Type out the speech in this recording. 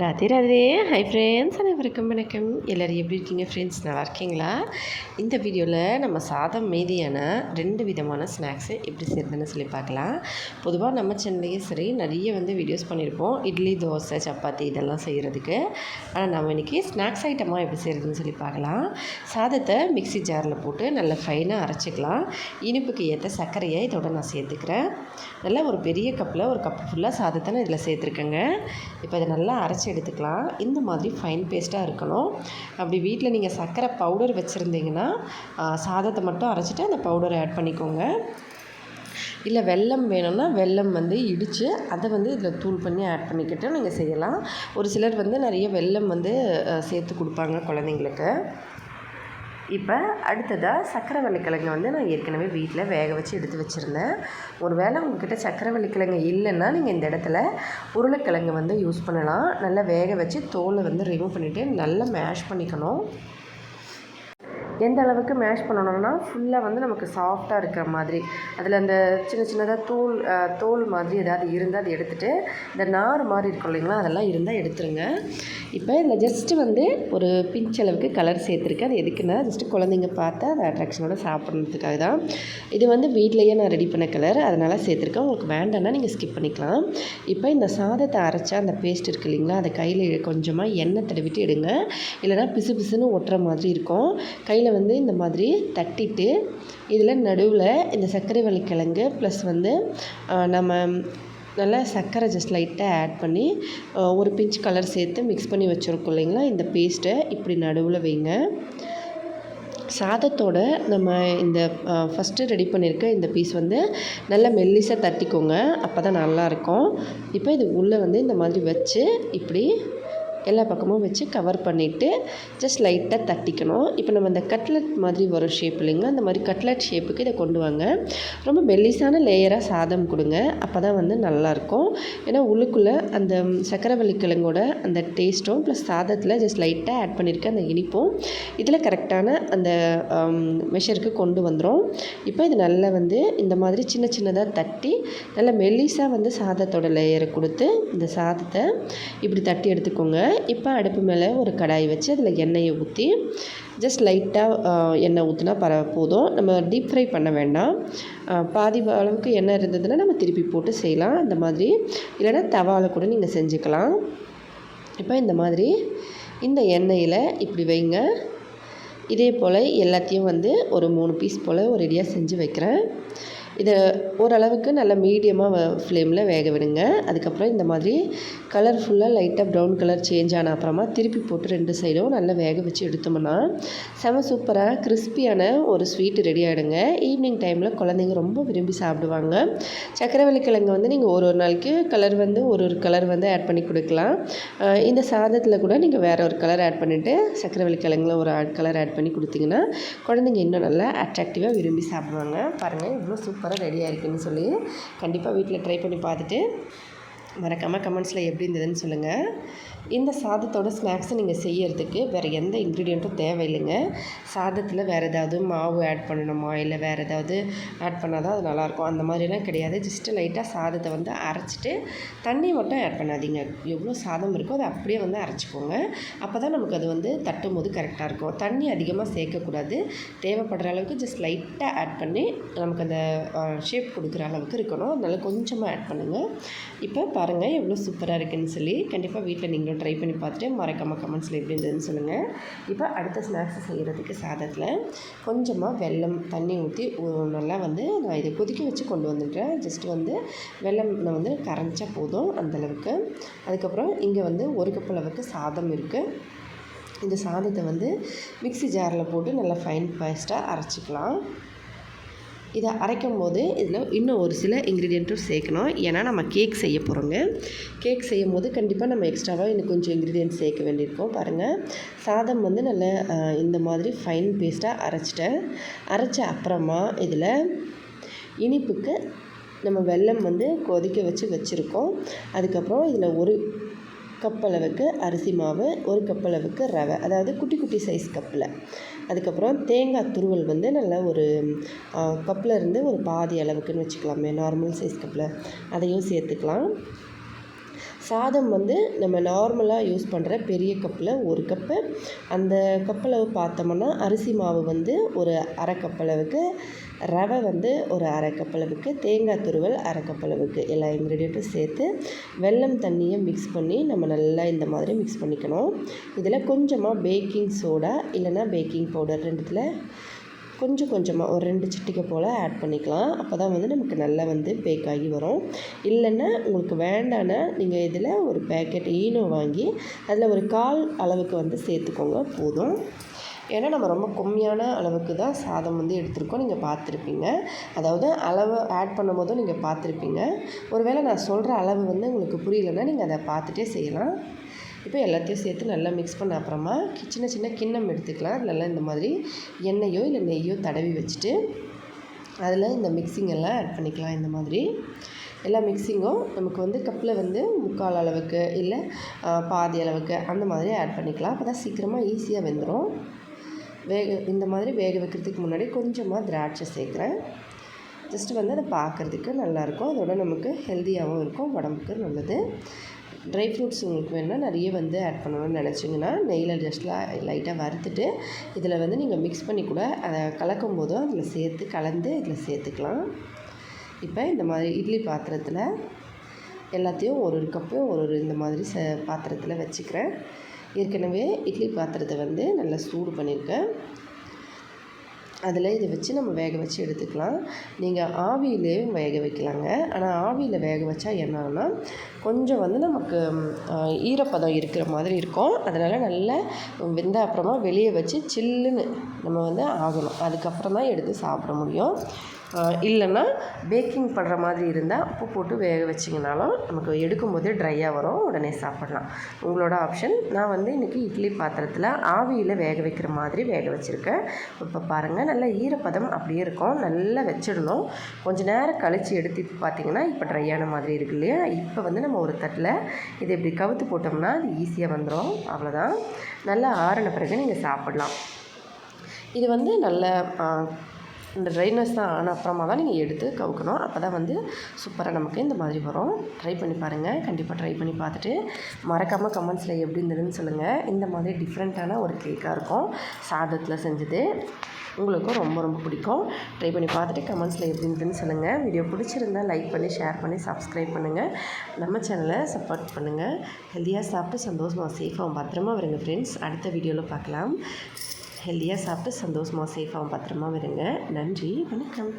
Radhe Radhe. Hi friends அனைவருக்கும் வணக்கம். எல்லோரும் எப்படி இருக்கீங்க ஃப்ரெண்ட்ஸ் நல்லா இருக்கீங்களா? இந்த வீடியோவில் நம்ம சாதம் மீதியான ரெண்டு விதமான ஸ்நாக்ஸு எப்படி செய்கிறதுன்னு சொல்லி பார்க்கலாம். பொதுவாக நம்ம சென்னையே சரி நிறைய வந்து வீடியோஸ் பண்ணியிருப்போம் இட்லி தோசை சப்பாத்தி இதெல்லாம் செய்கிறதுக்கு ஆனால் நம்ம இன்றைக்கி ஸ்நாக்ஸ் ஐட்டமாக எப்படி செய்கிறதுன்னு சொல்லி பார்க்கலாம். சாதத்தை மிக்ஸி ஜாரில் போட்டு நல்லா ஃபைனாக அரைச்சிக்கலாம். இனிப்புக்கு ஏற்ற சர்க்கரையை இதோட நான் சேர்த்துக்கிறேன். நல்லா ஒரு பெரிய கப்பில் ஒரு கப்பு ஃபுல்லாக சாதத்தை நான் இதில் சேர்த்துருக்கேங்க. இப்போ இதை நல்லா அரைச்சி எடுத்துக்கலாம். இந்த மாதிரி ஃபைன் பேஸ்ட்டாக இருக்கணும். அப்படி வீட்டில் நீங்கள் சர்க்கரை பவுடர் வச்சுருந்தீங்கன்னா சாதத்தை மட்டும் அரைச்சிட்டு அந்த பவுடரை ஆட் பண்ணிக்கோங்க. இல்லை வெல்லம் வேணும்னா வெல்லம் வந்து இடித்து அதை வந்து இதில் தூள் பண்ணி ஆட் பண்ணிக்கிட்டு நீங்கள் செய்யலாம். ஒரு சிலர் வந்து நிறைய வெல்லம் வந்து சேர்த்து கொடுப்பாங்க குழந்தைங்களுக்கு. இப்போ அடுத்ததாக சக்கரை கிழங்கு வந்து நான் ஏற்கனவே வீட்டில் வேக வச்சு எடுத்து வச்சுருந்தேன். ஒரு வேளை உங்ககிட்ட சக்கரை கிழங்கு இல்லைன்னா நீங்கள் இந்த இடத்துல உருளைக்கிழங்கு வந்து யூஸ் பண்ணலாம். நல்லா வேக வச்சு தோலை வந்து ரிமூவ் பண்ணிவிட்டு நல்லா மேஷ் பண்ணிக்கணும். எந்த அளவுக்கு மேஷ் பண்ணணும்னா ஃபுல்லாக வந்து நமக்கு சாஃப்டாக இருக்கிற மாதிரி. அதில் அந்த சின்ன சின்னதாக தூள் தோல் மாதிரி ஏதாவது இருந்தால் அதை எடுத்துகிட்டு இந்த நார் மாதிரி இருக்கும் இல்லைங்களா அதெல்லாம் இருந்தால் எடுத்துருங்க. இப்போ இதில் ஜஸ்ட்டு வந்து ஒரு பிஞ்ச் அளவுக்கு கலர் சேர்த்துருக்கேன். அது எதுக்குன்னா ஜஸ்ட்டு குழந்தைங்க பார்த்தா அதை அட்ராக்ஷனோட சாப்பிட்றதுக்காக தான். இது வந்து வீட்லேயே நான் ரெடி பண்ண கலர் அதனால் சேர்த்துருக்கேன். உங்களுக்கு வேண்டாம்னா நீங்கள் ஸ்கிப் பண்ணிக்கலாம். இப்போ இந்த சாதத்தை அரைச்சா அந்த பேஸ்ட் இருக்கு இல்லைங்களா அதை கையில் கொஞ்சமாக எண்ணெய் தடவிட்டு எடுங்க. இல்லைனா பிசு பிசுன்னு ஒட்டுற மாதிரி இருக்கும். கையில் வந்து இந்த மாதிரி தட்டிட்டு இதில் நடுவில் இந்த சர்க்கரை வள்ளிக்கிழங்கு ப்ளஸ் வந்து நம்ம நல்லா சர்க்கரை ஜஸ்ட் லைட்டாக ஆட் பண்ணி ஒரு பிஞ்ச் கலர் சேர்த்து மிக்ஸ் பண்ணி வச்சுருக்கோம் இல்லைங்களா? இந்த பேஸ்ட்டை இப்படி நடுவில் வைங்க. சாதத்தோட நம்ம இந்த ஃபஸ்ட்டு ரெடி பண்ணியிருக்க இந்த பீஸ் வந்து நல்லா மெல்லிசாக தட்டிக்கோங்க. அப்போ தான் நல்லாயிருக்கும் இப்போ இது உள்ளே வந்து இந்த மாதிரி வச்சு இப்படி எல்லா பக்கமும் வச்சு கவர் பண்ணிவிட்டு ஜஸ்ட் லைட்டாக தட்டிக்கணும். இப்போ நம்ம இந்த கட்லெட் மாதிரி வரும் ஷேப் இல்லைங்களா? அந்த மாதிரி கட்லெட் ஷேப்புக்கு இதை கொண்டு வாங்க. ரொம்ப மெல்லிசான லேயராக சாதம் கொடுங்க. அப்போ தான் வந்து நல்லாயிருக்கும் ஏன்னா உள்ளுக்குள்ளே அந்த சக்கரவள்ளி கிழங்கோட அந்த டேஸ்ட்டும் ப்ளஸ் சாதத்தில் ஜஸ்ட் லைட்டாக ஆட் பண்ணியிருக்க அந்த இனிப்பும் இதில் கரெக்டான அந்த um, மெஷருக்கு கொண்டு வந்துடும் இப்போ இது நல்லா வந்து இந்த மாதிரி சின்ன சின்னதாக தட்டி நல்லா மெல்லிசாக வந்து சாதத்தோட லேயரை கொடுத்து இந்த சாதத்தை இப்படி தட்டி எடுத்துக்கோங்க. இப்போ அடுப்பு மேலே ஒரு கடாய் வச்சு அதில் எண்ணெயை ஊற்றி ஜஸ்ட் லைட்டாக எண்ணெய் ஊற்றினா பர போதும். நம்ம டீப் ஃப்ரை பண்ண வேண்டாம். பாதி அளவுக்கு எண்ணெய் இருந்ததுன்னா நம்ம திருப்பி போட்டு செய்யலாம். அந்த மாதிரி. இல்லைன்னா தவாவில் கூட நீங்கள் செஞ்சுக்கலாம். இப்போ இந்த மாதிரி இந்த எண்ணெயில் இப்படி வைங்க. இதே போல் எல்லாத்தையும் வந்து ஒரு மூணு பீஸ் போல் ஒரு ரெடியாக செஞ்சு வைக்கிறேன். இதை ஓரளவுக்கு நல்லா மீடியமாக ஃப்ளேமில் வேக விடுங்க. அதுக்கப்புறம் இந்த மாதிரி கலர்ஃபுல்லாக லைட்டாக ப்ரௌன் கலர் சேஞ்ச் ஆன அப்புறமா திருப்பி போட்டு ரெண்டு சைடும் நல்லா வேக வச்சு எடுத்தோம்னா செம சூப்பராக கிறிஸ்பியான ஒரு ஸ்வீட் ரெடி ஆகிடுங்க ஈவினிங் டைமில் குழந்தைங்க ரொம்ப விரும்பி சாப்பிடுவாங்க. சக்கரவள்ளி கிழங்கு வந்து நீங்கள் ஒரு ஒரு நாளைக்கு கலர் வந்து ஒரு ஒரு கலர் வந்து ஆட் பண்ணி கொடுக்கலாம். இந்த சாதத்தில் கூட நீங்கள் வேறு ஒரு கலர் ஆட் பண்ணிவிட்டு சக்கரவள்ளி கிழங்குல ஒரு கலர் ஆட் பண்ணி கொடுத்தீங்கன்னா குழந்தைங்க இன்னும் நல்லா அட்ராக்டிவாக விரும்பி சாப்பிடுவாங்க. பாருங்கள் இவ்வளோ சூப்பராக ரெடியாக இருக்குன்னு சொல்லி கண்டிப்பாக வீட்டில் ட்ரை பண்ணி பார்த்துட்டு மறக்காமல் கமெண்ட்ஸில் எப்படி இருந்ததுன்னு சொல்லுங்கள் இந்த சாதத்தோட ஸ்நாக்ஸை நீங்கள் செய்யறதுக்கு வேறு எந்த இன்க்ரீடியண்ட்டும் தேவையில்லைங்க. சாதத்தில் வேறு ஏதாவது மாவு ஆட் பண்ணணுமா? இல்லை வேறு ஏதாவது ஆட் பண்ணால் தான் அது நல்லாயிருக்கும் அந்த மாதிரிலாம் கிடையாது. ஜஸ்ட்டு லைட்டாக சாதத்தை வந்து அரைச்சிட்டு தண்ணி மட்டும் ஆட் பண்ணாதீங்க. எவ்வளோ சாதம் இருக்கோ அதை அப்படியே வந்து அரைச்சிக்கோங்க அப்போ தான் நமக்கு அது வந்து தட்டும் போது கரெக்டாக இருக்கும். தண்ணி அதிகமாக சேர்க்கக்கூடாது. தேவைப்படுற அளவுக்கு ஜஸ்ட் லைட்டாக ஆட் பண்ணி நமக்கு அந்த ஷேப் கொடுக்குற அளவுக்கு இருக்கணும். அதனால கொஞ்சமாக ஆட் பண்ணுங்கள் இப்போ பாருங்கள் எவ்வளோ சூப்பராக இருக்குன்னு சொல்லி. கண்டிப்பாக வீட்டில் நீங்களும் ட்ரை பண்ணி பார்த்துட்டு மறக்காம கமெண்ட்ஸில் எப்படி இருந்ததுன்னு சொல்லுங்கள் இப்போ அடுத்த ஸ்நாக்ஸ் செய்கிறதுக்கு சாதத்தில் கொஞ்சமாக வெல்லம் தண்ணி ஊற்றி நல்லா வந்து நான் இதை கொதிக்க வச்சு கொண்டு வந்துடுறேன் ஜஸ்ட் வந்து வெல்லம் நான் வந்து கரைஞ்சா போதும் அந்தளவுக்கு அதுக்கப்புறம் இங்கே வந்து ஒரு கப் அளவுக்கு சாதம் இருக்குது இந்த சாதத்தை வந்து மிக்ஸி ஜாரில் போட்டு நல்லா ஃபைன் பேஸ்ட்டாக அரைச்சிக்கலாம். இதை அரைக்கும் போது இதில் இன்னும் ஒரு சில இன்க்ரீடியண்ட்டும் சேர்க்கணும். ஏன்னா நம்ம கேக் செய்ய போகிறோங்க கேக் செய்யும் போது கண்டிப்பாக நம்ம எக்ஸ்ட்ராவாக இன்னும் கொஞ்சம் இன்க்ரீடியன்ட் சேர்க்க வேண்டியிருக்கும். பாருங்கள் சாதம் வந்து நல்லா இந்த மாதிரி ஃபைன் பேஸ்ட்டாக அரைச்சிட்டேன். அரைச்ச அப்புறமா இதில் இனிப்புக்கு நம்ம வெல்லம் வந்து கொதிக்க வச்சு வச்சுருக்கோம். அதுக்கப்புறம் இதில் ஒரு கப் அளவுக்கு அரிசி மாவு ஒரு கப் அளவுக்கு ரவை. அதாவது குட்டி குட்டி சைஸ் கப்பில். அதுக்கப்புறம் தேங்காய் துருவல் வந்து நல்லா ஒரு கப்பில் இருந்து ஒரு பாதி அளவுக்குன்னு வச்சுக்கலாமே நார்மல் சைஸ் கப்பில். அதையும் சேர்த்துக்கலாம். சாதம் வந்து நம்ம நார்மலாக யூஸ் பண்ணுற பெரிய கப்பில் ஒரு கப்பு அந்த கப்பளவு பார்த்தோம்னா அரிசி மாவு வந்து ஒரு அரை கப்பளவுக்கு ரவை வந்து ஒரு அரைக்கப்பளவுக்கு தேங்காய் துருவல் அரைக்கப்பளவுக்கு எல்லா இன்க்ரீடியண்ட்டும் சேர்த்து வெல்லம் தண்ணியை மிக்ஸ் பண்ணி நம்ம நல்லா இந்த மாதிரி மிக்ஸ் பண்ணிக்கணும். இதில் கொஞ்சமாக பேக்கிங் சோடா இல்லைன்னா பேக்கிங் பவுடர் ரெண்டுத்தில் கொஞ்சம் கொஞ்சமாக ஒரு ரெண்டு சிட்டிகை போல் ஆட் பண்ணிக்கலாம். அப்போ தான் வந்து நமக்கு நல்லா வந்து பேக் ஆகி வரும். இல்லைன்னா உங்களுக்கு வேண்டான்னா நீங்கள் இதில் ஒரு பேக்கெட் ஈனோ வாங்கி அதில் ஒரு கால் அளவுக்கு வந்து சேர்த்துக்கோங்க. போதும். ஏன்னா நம்ம ரொம்ப கம்மியான அளவுக்கு தான் சாதம் வந்து எடுத்திருக்கோம். நீங்கள் பார்த்துருப்பீங்க. அதாவது அளவு ஆட் பண்ணும் போதும் நீங்கள் பார்த்துருப்பீங்க. ஒருவேளை நான் சொல்கிற அளவு வந்து உங்களுக்கு புரியலைன்னா நீங்கள் அதை பார்த்துட்டே செய்யலாம். இப்போ எல்லாத்தையும் சேர்த்து நல்லா மிக்ஸ் பண்ண அப்புறமா சின்ன சின்ன கிண்ணம் எடுத்துக்கலாம். நல்லா இந்த மாதிரி எண்ணெயோ இல்லை நெய்யோ தடவி வச்சுட்டு அதில் இந்த மிக்சிங் எல்லாம் ஆட் பண்ணிக்கலாம். இந்த மாதிரி எல்லா மிக்சிங்கும் நமக்கு வந்து கப்பில் வந்து முக்கால் அளவுக்கு இல்லை பாதி அளவுக்கு அந்த மாதிரி ஆட் பண்ணிக்கலாம். அப்போ தான் சீக்கிரமாக ஈஸியாக வெந்துடும் வேக இந்த மாதிரி வேக வைக்கிறதுக்கு முன்னாடி கொஞ்சமாக திராட்சை சேர்க்குறேன். ஜஸ்ட்டு வந்து அதை பார்க்குறதுக்கு நல்லாயிருக்கும். அதோட நமக்கு ஹெல்த்தியாகவும் இருக்கும். உடம்புக்கு நல்லது. ட்ரை ஃப்ரூட்ஸ் உங்களுக்கு வேணுன்னா நிறைய வந்து ஆட் பண்ணணும்னு நினச்சிங்கன்னா நெய்யில் ஜஸ்ட்லாம் லைட்டாக வறுத்துட்டு இதில் வந்து நீங்கள் மிக்ஸ் பண்ணி கூட அதை கலக்கும் போதும் அதில் சேர்த்து கலந்து இதில் சேர்த்துக்கலாம். இப்போ இந்த மாதிரி இட்லி பாத்திரத்தில் எல்லாத்தையும் ஒரு ஒரு கப்பு ஒரு ஒரு இந்த மாதிரி ச பாத்திரத்தில் வச்சுக்கிறேன். ஏற்கனவே இட்லி பாத்திரத்தை வந்து நல்லா சூடு பண்ணியிருக்கேன். அதில் இதை வச்சு நம்ம வேக வச்சு எடுத்துக்கலாம். நீங்கள் ஆவியிலேயும் வேக வைக்கலாங்க. ஆனால் ஆவியில் வேக வச்சா என்னன்னா கொஞ்சம் வந்து நமக்கு ஈரப்பதம் இருக்கிற மாதிரி இருக்கும். அதனால் நல்லா வெந்த அப்புறமா வெளியே வச்சு சில்லுன்னு நம்ம வந்து ஆகணும். அதுக்கப்புறம் தான் எடுத்து சாப்பிட முடியும். இல்லைன்னா பேக்கிங் பண்ணுற மாதிரி இருந்தால் உப்பு போட்டு வேக வச்சிங்கனாலும் நமக்கு எடுக்கும் போதே ட்ரையாக வரும். உடனே சாப்பிட்லாம். உங்களோட ஆப்ஷன் நான் வந்து இன்றைக்கி இட்லி பாத்திரத்தில் ஆவியில் வேக வைக்கிற மாதிரி வேக வச்சுருக்கேன். இப்போ பாருங்கள் நல்லா ஈரப்பதம் அப்படியே இருக்கும். நல்லா வச்சிடணும். கொஞ்சம் நேரம் கழித்து எடுத்து பார்த்திங்கன்னா இப்போ ட்ரையான மாதிரி இருக்கு இல்லையா? இப்போ வந்து நம்ம ஒரு தட்டில் இதை இப்படி கவுத்து போட்டோம்னா அது ஈஸியாக வந்துடும் அவ்வளோதான் நல்லா ஆறின பிறகு நீங்கள் சாப்பிட்லாம். இது வந்து நல்ல இந்த ட்ரைனஸ் தான் ஆன அப்புறமா தான் நீங்கள் எடுத்து கவுக்கணும். அப்போ தான் வந்து சூப்பராக நமக்கு இந்த மாதிரி வரும். ட்ரை பண்ணி பாருங்கள் கண்டிப்பாக ட்ரை பண்ணி பார்த்துட்டு மறக்காமல் கமெண்ட்ஸில் எப்படி இருந்ததுன்னு சொல்லுங்கள் இந்த மாதிரி டிஃப்ரெண்ட்டான ஒரு கேக்காக இருக்கும். சாதத்தில் செஞ்சது. உங்களுக்கும் ரொம்ப ரொம்ப பிடிக்கும். ட்ரை பண்ணி பார்த்துட்டு கமெண்ட்ஸில் எப்படி இருந்ததுன்னு சொல்லுங்கள் வீடியோ பிடிச்சிருந்தால் லைக் பண்ணி ஷேர் பண்ணி சப்ஸ்கிரைப் பண்ணுங்கள் நம்ம சேனலை சப்போர்ட் பண்ணுங்கள் ஹெல்த்தியாக சாப்பிட்டு சந்தோஷமாக சேஃபாக பத்திரமா வருங்க ஃப்ரெண்ட்ஸ் அடுத்த வீடியோவில் பார்க்கலாம். ஹெல்த்தியாக சாப்பிட்டு சந்தோஷமாக சேஃபாகவும் பத்திரமா வருங்க நன்றி வணக்கம்.